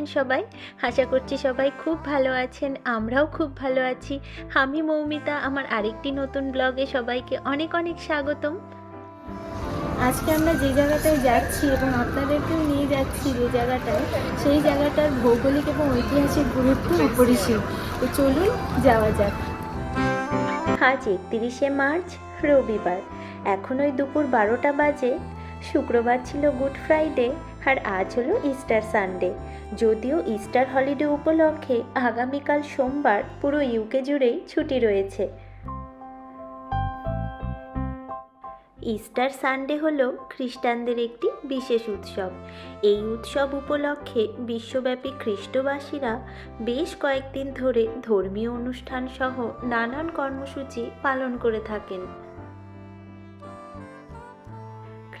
আছেন সবাই? আশা করছি সবাই খুব ভালো আছেন আমরাও খুব ভালো আছি। আমি মৌমিতা আমার আরেকটি নতুন ব্লগে সবাইকে অনেক অনেক স্বাগতম। আজকে আমরা যে জায়গাটায় যাচ্ছি এবং আপনাদেরকেও নিয়ে যাচ্ছি যে জায়গাটায় সেই জায়গাটার ভৌগোলিক এবং ঐতিহাসিক গুরুত্ব অপরিসীম। তো চলুন যাওয়া যাক। আজ একত্রিশে মার্চ রবিবার। এখন ওই দুপুর বারোটা বাজে। শুক্রবার ছিল গুড ফ্রাইডে। আর আজ হলো ইস্টার সানডে যদিও ইস্টার হলিডে উপলক্ষে আগামীকাল সোমবার পুরো ইউকে জুড়েই ছুটি রয়েছে। ইস্টার সানডে হলো খ্রিস্টানদের একটি বিশেষ উৎসব। এই উৎসব উপলক্ষে বিশ্বব্যাপী খ্রিস্টবাসীরা বেশ কয়েকদিন ধরে ধর্মীয় অনুষ্ঠান সহ নানান কর্মসূচি পালন করে থাকেন।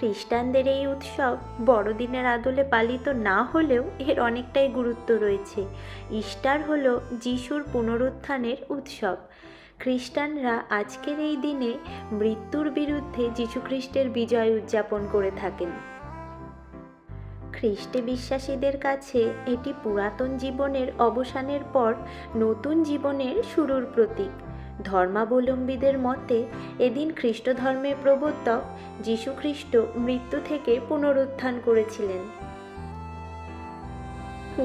খ্রিস্টানদের এই উৎসব বড়দিনের আদলে পালিত না হলেও এর অনেকটাই গুরুত্ব রয়েছে। ইস্টার হল যিশুর পুনরুত্থানের উৎসব। খ্রিস্টানরা আজকের এই দিনে মৃত্যুর বিরুদ্ধে যীশুখ্রিস্টের বিজয় উদযাপন করে থাকেন। খ্রিস্টে বিশ্বাসীদের কাছে এটি পুরাতন জীবনের অবসানের পর নতুন জীবনের শুরুর প্রতীক। ধর্মাবলম্বীদের মতে, এদিন খ্রিস্ট ধর্মের প্রবর্তক যীশুখ্রিস্ট মৃত্যু থেকে পুনরুত্থান করেছিলেন।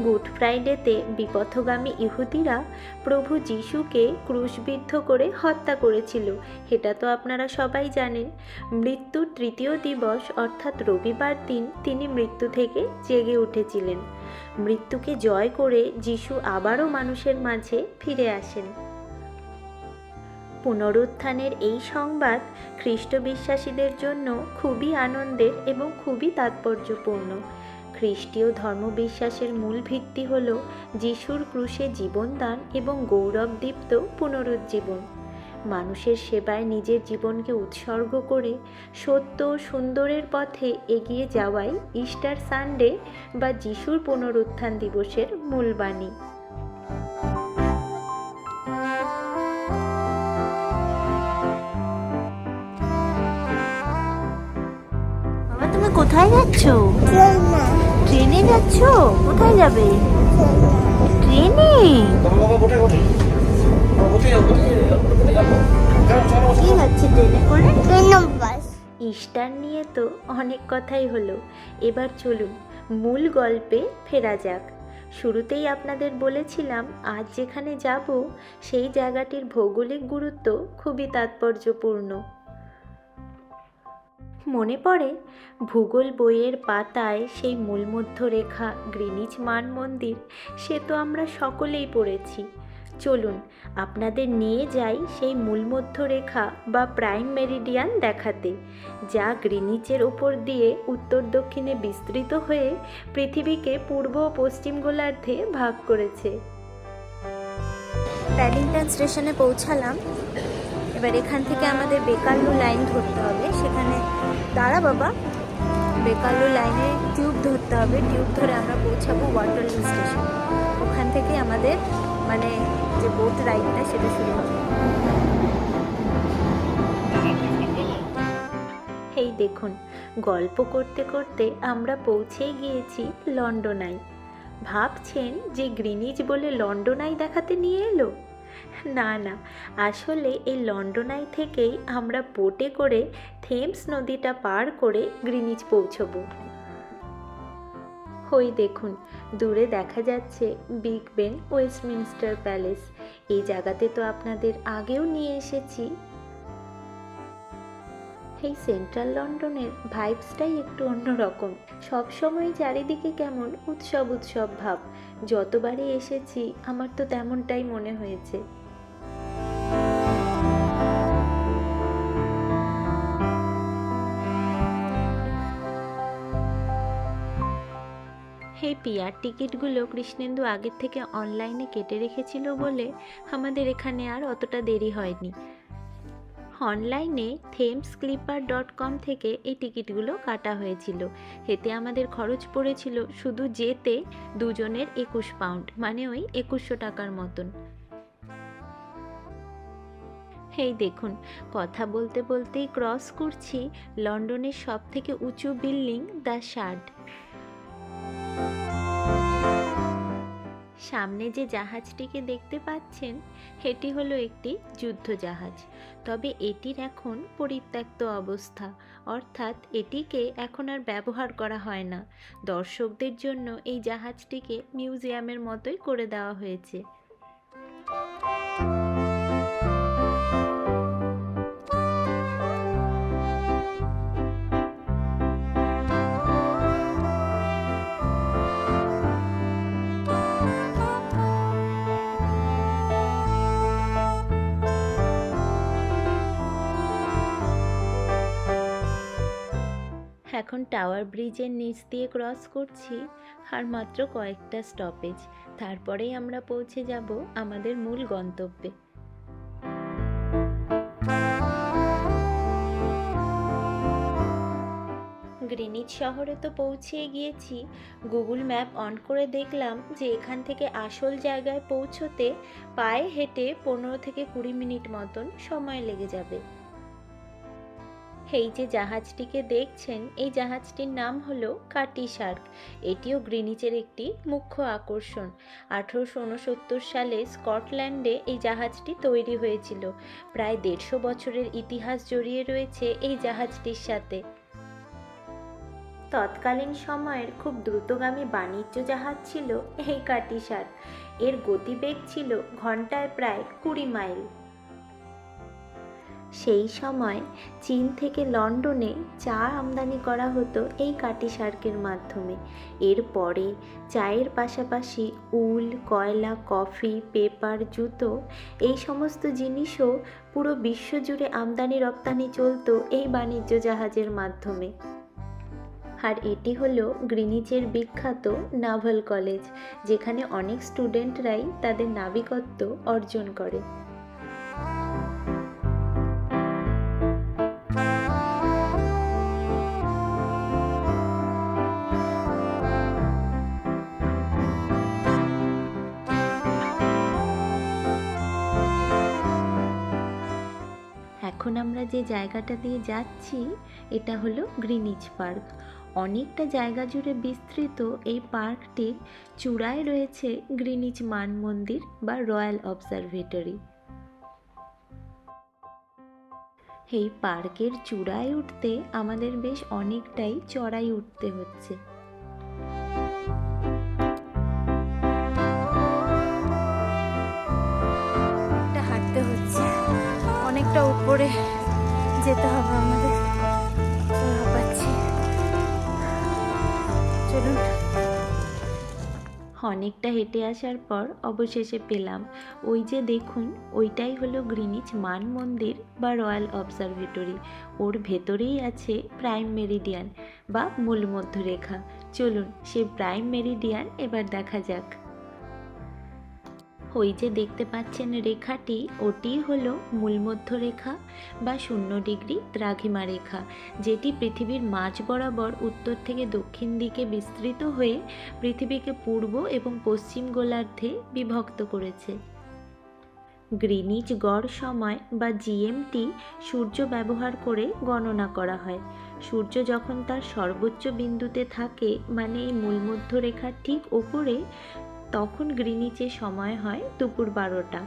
গুড ফ্রাইডেতে বিপথগামী ইহুদিরা প্রভু যিশুকে ক্রুশবিদ্ধ করে হত্যা করেছিল, এটা তো আপনারা সবাই জানেন। মৃত্যুর তৃতীয় দিবস, অর্থাৎ রবিবার দিন, তিনি মৃত্যু থেকে জেগে উঠেছিলেন। মৃত্যুকে জয় করে যিশু আবারও মানুষের মাঝে ফিরে আসেন। পুনরুত্থানের এই সংবাদ খ্রিস্ট বিশ্বাসীদের জন্য খুবই আনন্দের এবং খুবই তাৎপর্যপূর্ণ। খ্রিস্টীয় ধর্মবিশ্বাসের মূল ভিত্তি হল যিশুর ক্রুশে জীবনদান এবং গৌরবদীপ্ত পুনরুজ্জীবন। মানুষের সেবায় নিজের জীবনকে উৎসর্গ করে সত্য সুন্দরের পথে এগিয়ে যাওয়াই ইস্টার সানডে বা যিশুর পুনরুত্থান দিবসের মূল বাণী। কোথায় যাচ্ছ? ট্রেনে যাচ্ছ? কোথায় যাবে? ট্রেনে? ইস্টার নিয়ে তো অনেক কথাই হলো। এবার চলুন মূল গল্পে ফেরা যাক। শুরুতেই আপনাদের বলেছিলাম আজ যেখানে যাব সেই জায়গাটির ভৌগোলিক গুরুত্ব খুবই তাৎপর্যপূর্ণ। মনে পড়ে? ভূগোল বইয়ের পাতায় সেই মূলমধ্যরেখা গ্রিনিচ মান মন্দির, সে তো আমরা সকলেই পড়েছি। চলুন, আপনাদের নিয়ে যাই সেই মূলমধ্যরেখা বা প্রাইম মেরিডিয়ান দেখাতে, যা গ্রিনিচের ওপর দিয়ে উত্তর দক্ষিণে বিস্তৃত হয়ে পৃথিবীকে পূর্ব ও পশ্চিম গোলার্ধে ভাগ করেছে। প্যাডিংটন স্টেশনে পৌঁছালাম। এবার এখান থেকে আমাদের বেকাল্লু লাইন ধরতে হবে, সেখানে দাঁড়া বাবা। বেকাল্লু লাইনে টিউব ধরতে হবে। টিউব ধরে আমরা পৌঁছাবো ওয়াটারলু স্টেশন ওখান থেকে আমাদের মানে যে বোট রাইডটা সেটা শুরু হবে। এই দেখুন, গল্প করতে করতে আমরা পৌঁছেই গিয়েছি লন্ডনাই ভাবছেন যে গ্রিনিচ বলে লন্ডনাই দেখাতে নিয়ে এলো? না না। আসলে এই লন্ডনাই থেকেই আমরা বোটে করে থেমস নদীটা পার করে গ্রিনিচ পৌঁছবো। ওই দেখুন, দূরে দেখা যাচ্ছে বিগ বেন ওয়েস্টমিনস্টার প্যালেস। এই জায়গাতে তো আপনাদের আগেও নিয়ে এসেছি। এই সেন্ট্রাল লন্ডনের ভাইবসটাই একটু অন্যরকম সবসময় চারিদিকে কেমন উৎসব উৎসব ভাব। যতবারই এসেছি, আমার তো তেমনটাই মনে হয়েছে। এই পিয়ার টিকিটগুলো কৃষ্ণেন্দু আগের থেকে অনলাইনে কেটে রেখেছিল বলে আমাদের এখানে আর অতটা দেরি হয়নি। অনলাইনে থেমস ক্লিপার ডট কম থেকে এই টিকিটগুলো কাটা হয়েছিল। এতে আমাদের খরচ পড়েছিল শুধু যেতে দুজনের একুশ পাউন্ড মানে ওই একুশশো টাকার মতন। এই দেখুন, কথা বলতে বলতেই ক্রস করছি লন্ডনের সব থেকে উঁচু বিল্ডিং দ্য শার্ড। সামনে যে জাহাজটিকে দেখতে পাচ্ছেন এটি হলো একটি যুদ্ধ জাহাজ। তবে এটির এখন পরিত্যক্ত অবস্থা। অর্থাৎ এটিকে এখন আর ব্যবহার করা হয় না। দর্শকদের জন্য এই জাহাজটিকে মিউজিয়ামের মতোই করে দেওয়া হয়েছে। এখন টাওয়ার ব্রিজের নিচ দিয়ে ক্রস করছি, আর মাত্র কয়েকটা স্টপেজ তারপরেই আমরা পৌঁছে যাব আমাদের মূল গন্তব্যে। গ্রিনিচ শহরে তো পৌঁছে গিয়েছি। গুগল ম্যাপ অন করে দেখলাম যে এখান থেকে আসল জায়গায় পৌঁছতে পায়ে হেঁটে পনেরো থেকে কুড়ি মিনিট মতন সময় লেগে যাবে। এই যে জাহাজটিকে দেখছেন, এই জাহাজটির নাম হলো কাটি শার্ক এটিও গ্রিনিচের একটি মুখ্য আকর্ষণ। আঠেরোশো উনসত্তর সালে স্কটল্যান্ডে এই জাহাজটি তৈরি হয়েছিল। প্রায় দেড়শো বছরের ইতিহাস জড়িয়ে রয়েছে এই জাহাজটির সাথে। তৎকালীন সময়ের খুব দ্রুতগামী বাণিজ্য জাহাজ ছিল এই কাটি শার্ক এর গতিবেগ ছিল ঘন্টায় প্রায় কুড়ি মাইল। সেই সময় চীন থেকে লন্ডনে চা আমদানি করা হতো এই কাটি শার্কের মাধ্যমে। এরপরে চায়ের পাশাপাশি উল, কয়লা, কফি, পেপার, জুতো এই সমস্ত জিনিসও পুরো বিশ্বজুড়ে আমদানি রপ্তানি চলতো এই বাণিজ্য জাহাজের মাধ্যমে। আর এটি হলো গ্রিনিচের বিখ্যাত নাভাল কলেজ, যেখানে অনেক স্টুডেন্টরাই তাদের নাবিকত্ব অর্জন করে। এখন আমরা যে জায়গাটা দিয়ে যাচ্ছি, এটা হলো গ্রিনিচ পার্ক। অনেকটা জায়গা জুড়ে বিস্তৃত এই পার্কটির চূড়ায় রয়েছে গ্রিনিচ মান মন্দির বা রয়্যাল অবজারভেটরি। এই পার্কের চূড়ায় উঠতে আমাদের বেশ অনেকটাই চড়াই উঠতে হচ্ছে। যেতে হবে আমাদের। চলুন। অনেকটা হেঁটে আসার পর অবশেষে পেলাম। ওই যে দেখুন, ওইটাই হলো গ্রিনিচ মান মন্দির বা রয়্যাল অবজারভেটরি। ওর ভেতরেই আছে প্রাইম মেরিডিয়ান বা মূল মধ্যরেখা। চলুন সে প্রাইম মেরিডিয়ান এবার দেখা যাক। ওই যে দেখতে পাচ্ছেন রেখাটি, ওটি হলো মূলমধ্য রেখা বা শূন্য ডিগ্রি দ্রাঘিমা রেখা, যেটি পৃথিবীর মাঝ বরাবর উত্তর থেকে দক্ষিণ দিকে বিস্তৃত হয়ে পৃথিবীকে পূর্ব এবং পশ্চিম গোলার্ধে বিভক্ত করেছে। গ্রিনিচ গড় সময় বা জিএমটি সূর্য ব্যবহার করে গণনা করা হয়। সূর্য যখন তার সর্বোচ্চ বিন্দুতে থাকে মানে এই মূলমধ্য রেখার ঠিক ওপরে তখন গ্রিনিচে সময় হয় দুপুর বারোটা।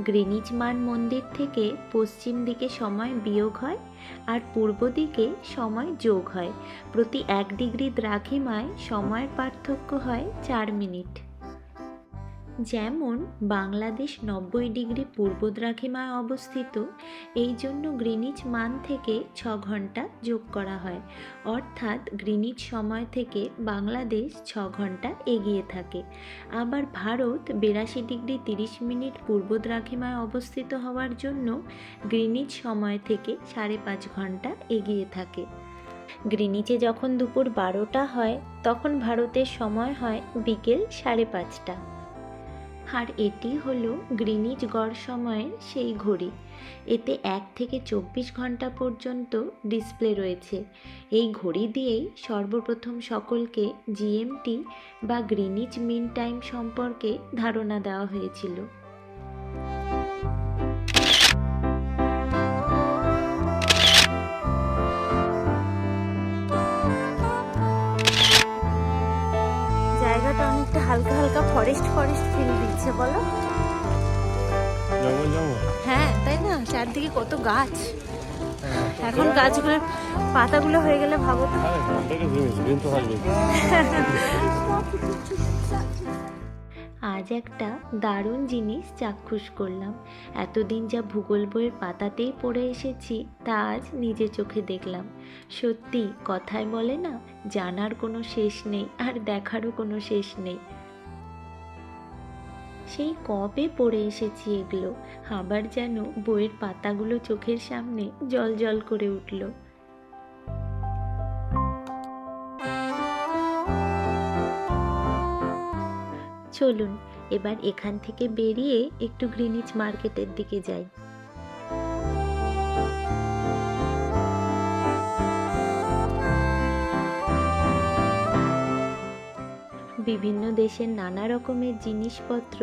গ্রিনিচ মান মন্দির থেকে পশ্চিম দিকে সময় বিয়োগ হয় আর পূর্ব দিকে সময় যোগ হয়। প্রতি এক ডিগ্রি দ্রাঘিমায় সময়ের পার্থক্য হয় চার মিনিট। যেমন বাংলাদেশ নব্বই ডিগ্রি পূর্ব দ্রাঘিমায় অবস্থিত, এই জন্য গ্রিনিচ মান থেকে ছ ঘণ্টা যোগ করা হয়। অর্থাৎ গ্রিনিচ সময় থেকে বাংলাদেশ ছ ঘণ্টা এগিয়ে থাকে। আবার ভারত বিরাশি ডিগ্রি তিরিশ মিনিট পূর্ব দ্রাঘিমায় অবস্থিত হওয়ার জন্য গ্রিনিচ সময় থেকে সাড়ে পাঁচ ঘণ্টা এগিয়ে থাকে। গ্রিনিচে যখন দুপুর বারোটা হয়, তখন ভারতের সময় হয় বিকেল সাড়ে পাঁচটা। আর এটি হলো গ্রিনিচ গড় সময়ের সেই ঘড়ি। এতে এক থেকে চব্বিশ ঘণ্টা পর্যন্ত ডিসপ্লে রয়েছে। এই ঘড়ি দিয়েই সর্বপ্রথম সকলকে জিএমটি বা গ্রিনিচ মিন টাইম সম্পর্কে ধারণা দেওয়া হয়েছিল। ফরেস্ট ফরেস্ট ফিল দিচ্ছে বলো? হ্যাঁ তাই না? চারদিকে কত গাছ। এখন গাছগুলোর পাতাগুলো হয়ে গেলে ভাবো তো। হাসবে আজ একটা দারুণ জিনিস চাক্ষুষ করলাম। এতদিন যা ভূগোল বইয়ের পাতাতেই পড়ে এসেছি তা আজ নিজে চোখে দেখলাম। সত্যি কথায় বলে না জানার কোনো শেষ নেই আর দেখারও কোনো শেষ নেই। সেই কবে পড়ে এসেছি এগুলো? আবার যেন বইয়ের পাতাগুলো চোখের সামনে জল জল করে উঠল। চলুন, এবার এখান থেকে বেরিয়ে একটু গ্রিনিচ মার্কেটের দিকে যাই। বিভিন্ন দেশের নানা রকমের জিনিসপত্র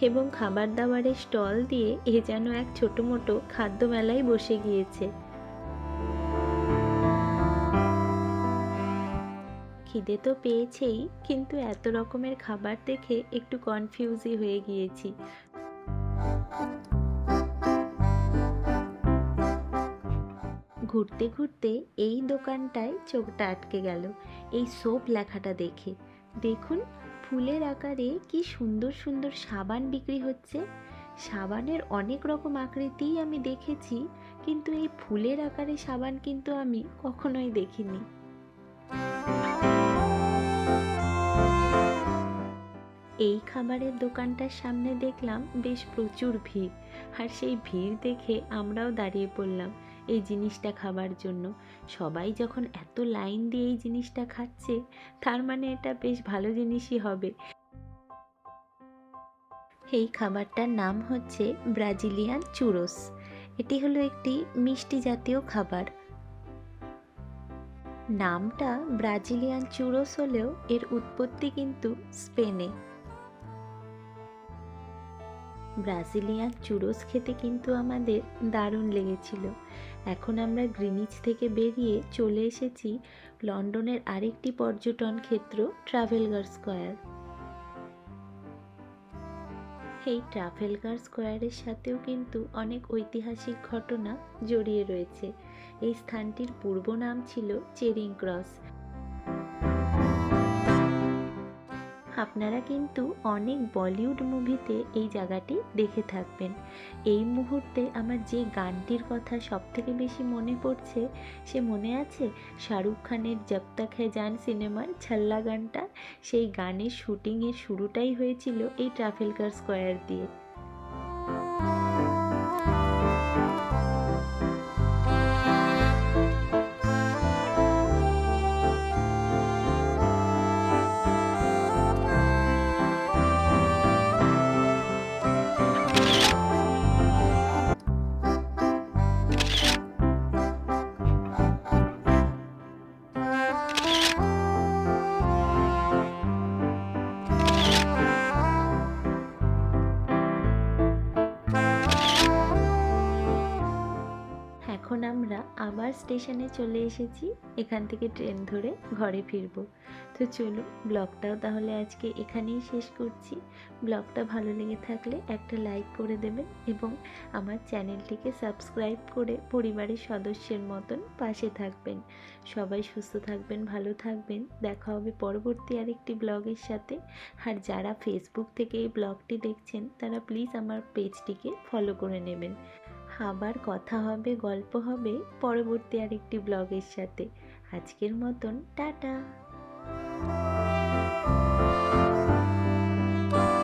এবং খাবার দাবারের স্টল দিয়ে এ যেন এক ছোটো মোটো খাদ্য মেলায় বসে গিয়েছে। খিদে তো পেয়েছেই, কিন্তু এত রকমের খাবার দেখে একটু কনফিউজই হয়ে গিয়েছি। ঘুরতে ঘুরতে এই দোকানটায় চোখটা আটকে গেল। এই সোপ লেখাটা দেখে। দেখুন, ফুলের আকারে কি সুন্দর সুন্দর সাবান বিক্রি হচ্ছে। সাবানের অনেক রকম আকৃতিই আমি দেখেছি, কিন্তু এই ফুলের আকারে সাবান কিন্তু আমি কখনোই দেখিনি। এই খাবারের দোকানটার সামনে দেখলাম বেশ প্রচুর ভিড়, আর সেই ভিড় দেখে আমরাও দাঁড়িয়ে পড়লাম। এই জিনিসটা খাবার জন্য। সবাই যখন এত লাইন দিয়ে এই জিনিসটা খাচ্ছে, তার মানে এটা বেশ ভালো জিনিসই হবে। এই খাবারটার নাম হচ্ছে ব্রাজিলিয়ান চুরোস। এটি হলো একটি মিষ্টি জাতীয় খাবার। নামটা ব্রাজিলিয়ান চুরোস হলেও এর উৎপত্তি কিন্তু স্পেনে। ব্রাজিলিয়ান চুরোস খেতে কিন্তু আমাদের দারুণ লেগেছিল। এখন আমরা গ্রিনিচ থেকে বেরিয়ে চলে এসেছি লন্ডনের আরেকটি পর্যটন ক্ষেত্র ট্রাভেলগার স্কোয়ার এই ট্রাভেলগার স্কোয়ারের সাথেও কিন্তু অনেক ঐতিহাসিক ঘটনা জড়িয়ে রয়েছে। এই স্থানটির পূর্ব নাম ছিল চেরিং ক্রস আপনারা কিন্তু অনেক বলিউড মুভিতে এই জায়গাটি দেখে থাকবেন। এই মুহূর্তে আমার যে গানটির কথা সব থেকে বেশি মনে পড়ছে, সে মনে আছে? শাহরুখ খানের জব তক জান সিনেমার ছাল্লা গানটা? সেই গানের শুটিংয়ের শুরুটাই হয়েছিল এই ট্রাফেলকার স্কোয়ার দিয়ে। আবার স্টেশনে চলে এসেছি। এখান থেকে ট্রেন ধরে ঘরে ফিরবো। তো চলো, ব্লগটাও তাহলে আজকে এখানেই শেষ করছি। ব্লগটা ভালো লেগে থাকলে একটা লাইক করে দেবেন এবং আমার চ্যানেলটিকে সাবস্ক্রাইব করে পরিবারের সদস্যের মতন পাশে থাকবেন। সবাই সুস্থ থাকবেন, ভালো থাকবেন। দেখা হবে পরবর্তী আরেকটি ব্লগের সাথে। আর যারা ফেসবুক থেকে এই ব্লগটি দেখছেন, তারা প্লিজ আমার পেজটিকে ফলো করে নেবেন। আবার কথা হবে গল্প হবে। পরবর্তী আরেকটি ব্লগের সাথে। আজকের মতন টাটা।